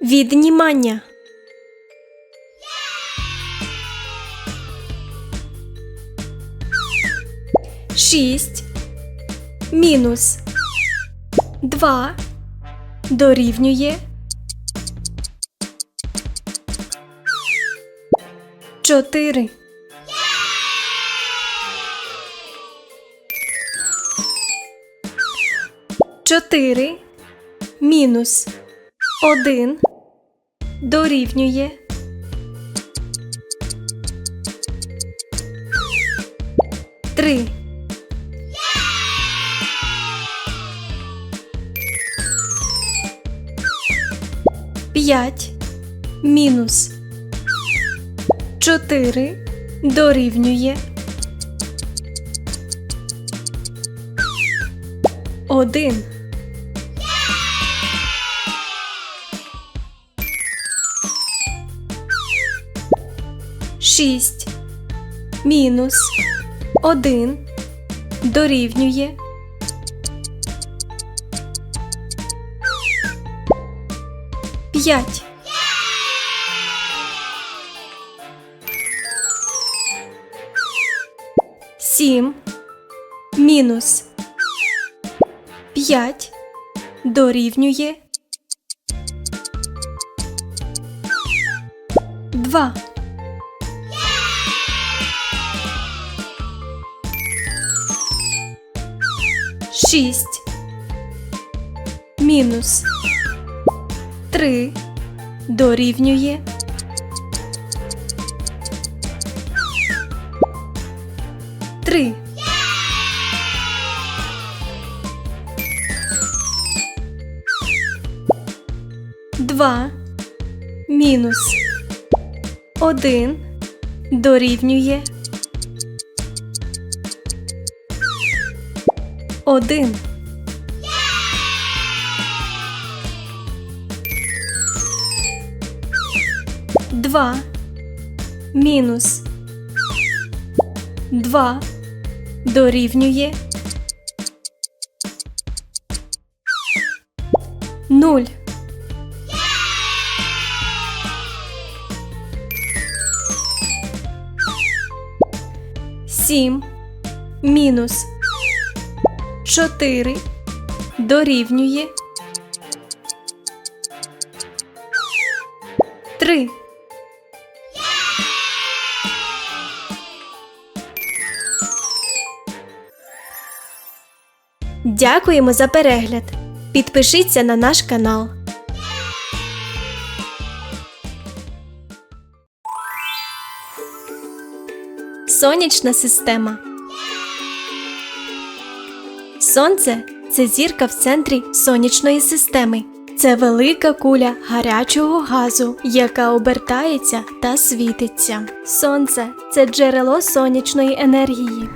Віднімання. Шість. Мінус. Два. Дорівнює. Чотири. Чотири. Мінус один. Дорівнює. Три. П'ять. Мінус. Чотири. Дорівнює. Один. Шість мінус один дорівнює п'ять. Сім мінус п'ять дорівнює два. Шість мінус три дорівнює три. Два мінус один дорівнює один. Два. Мінус. Два. Дорівнює. Нуль. Сім. Мінус чотири дорівнює три. Дякуємо за перегляд. Підпишіться на наш канал. Сонячна система. Сонце це зірка в центрі сонячної системи. Це велика куля гарячого газу, яка обертається та світиться. Сонце це джерело сонячної енергії.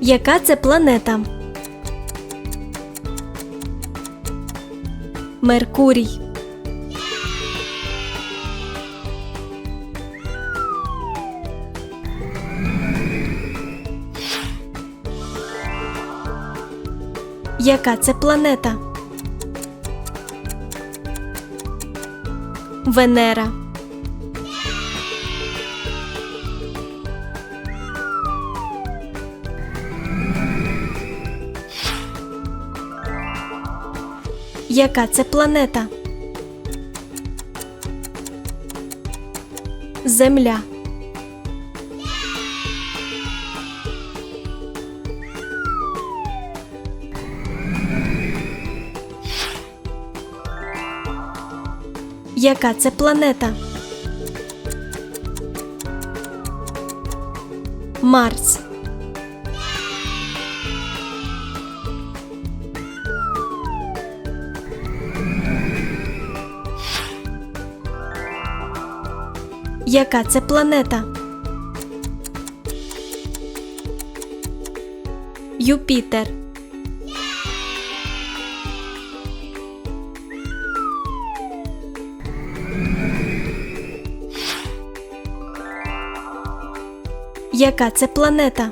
Яка це планета? Меркурій. Яка це планета? Венера. Яка це планета? Земля. Яка це планета? Марс. Яка це планета? Юпітер. Яка це планета?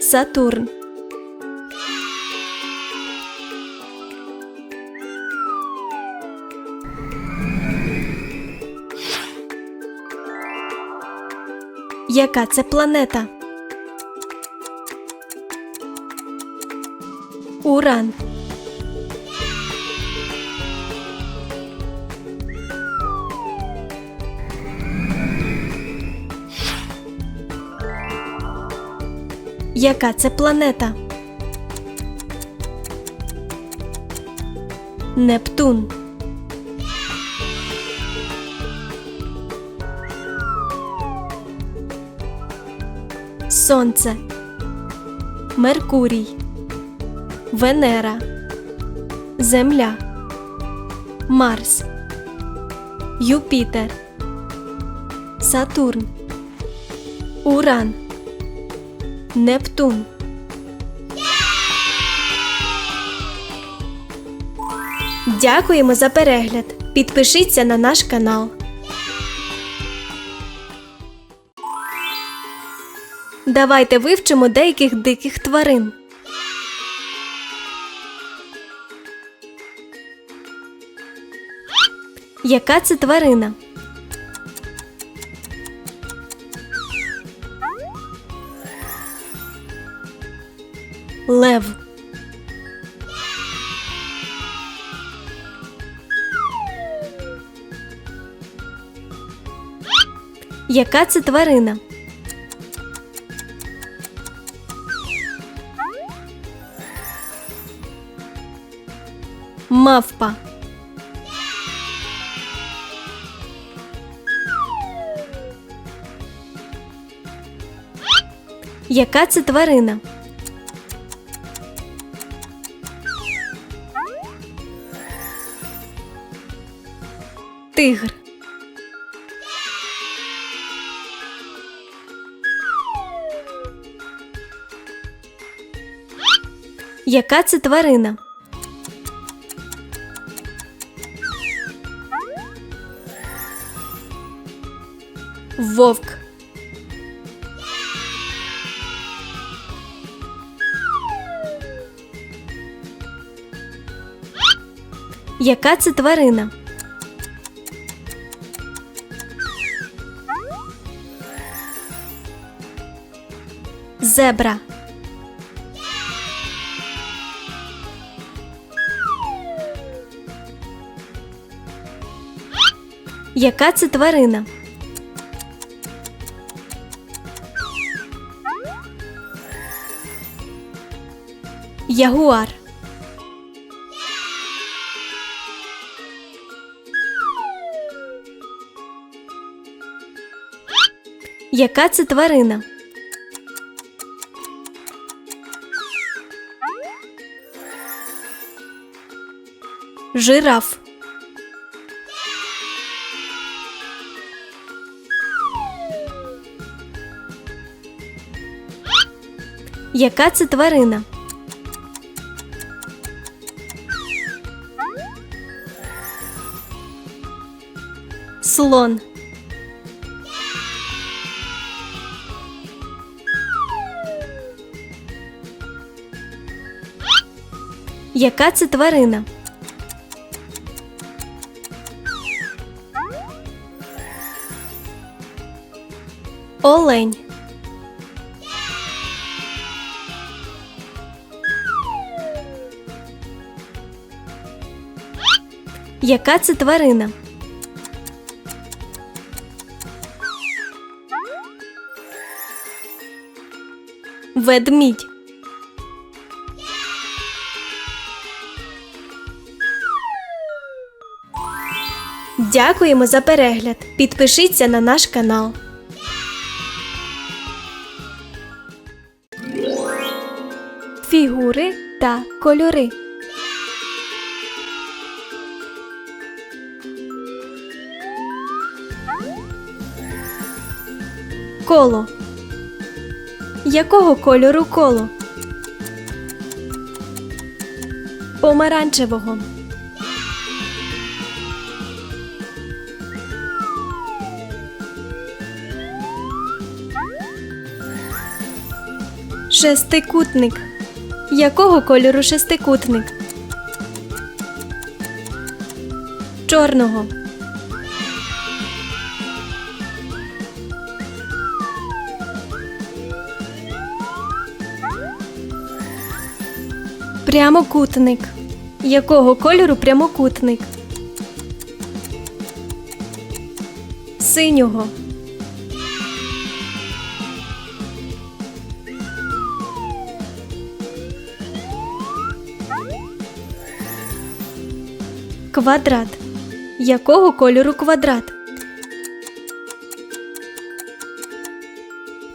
Сатурн. Яка це планета? Уран. Яка це планета? Нептун. Сонце. Меркурій. Венера. Земля. Марс. Юпітер. Сатурн. Уран. Нептун. Дякуємо за перегляд. Підпишіться на наш канал. Давайте вивчимо деяких диких тварин. Яка це тварина? Яка це тварина? Мавпа. Яка це тварина? Тигр. Яка це тварина? Вовк. Яка це тварина? Зебра. Яка це тварина? Ягуар. Яка це тварина? Жираф. Яка це тварина? Слон. Яка це тварина? Олень. Яка це тварина? Ведмідь. Дякуємо за перегляд. Підпишіться на наш канал. Фігури та кольори. Коло. Якого кольору коло? Помаранчевого. Шестикутник. Якого кольору шестикутник? Чорного. Прямокутник. Якого кольору прямокутник? Синього. Квадрат. Якого кольору квадрат?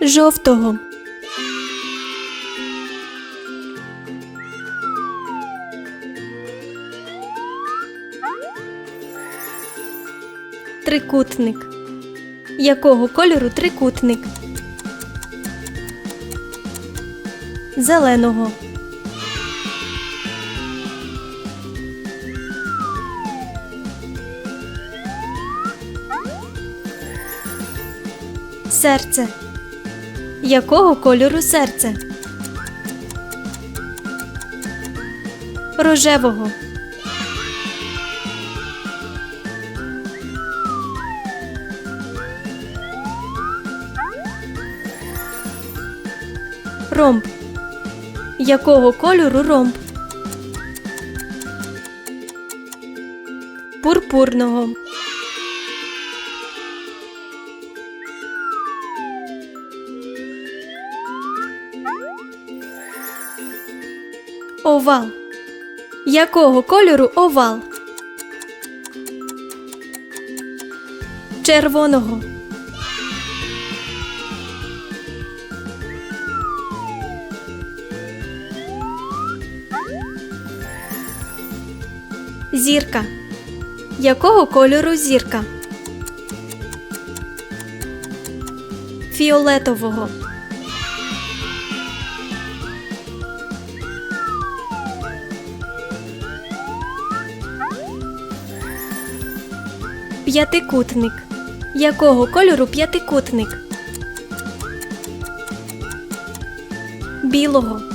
Жовтого. Трикутник. Якого кольору трикутник? Зеленого. Серце. Якого кольору серце? Рожевого. Ромб. Якого кольору ромб? Пурпурного. Овал. Якого кольору овал? Червоного. Зірка. Якого кольору зірка? Фіолетового. П'ятикутник. Якого кольору п'ятикутник? Білого.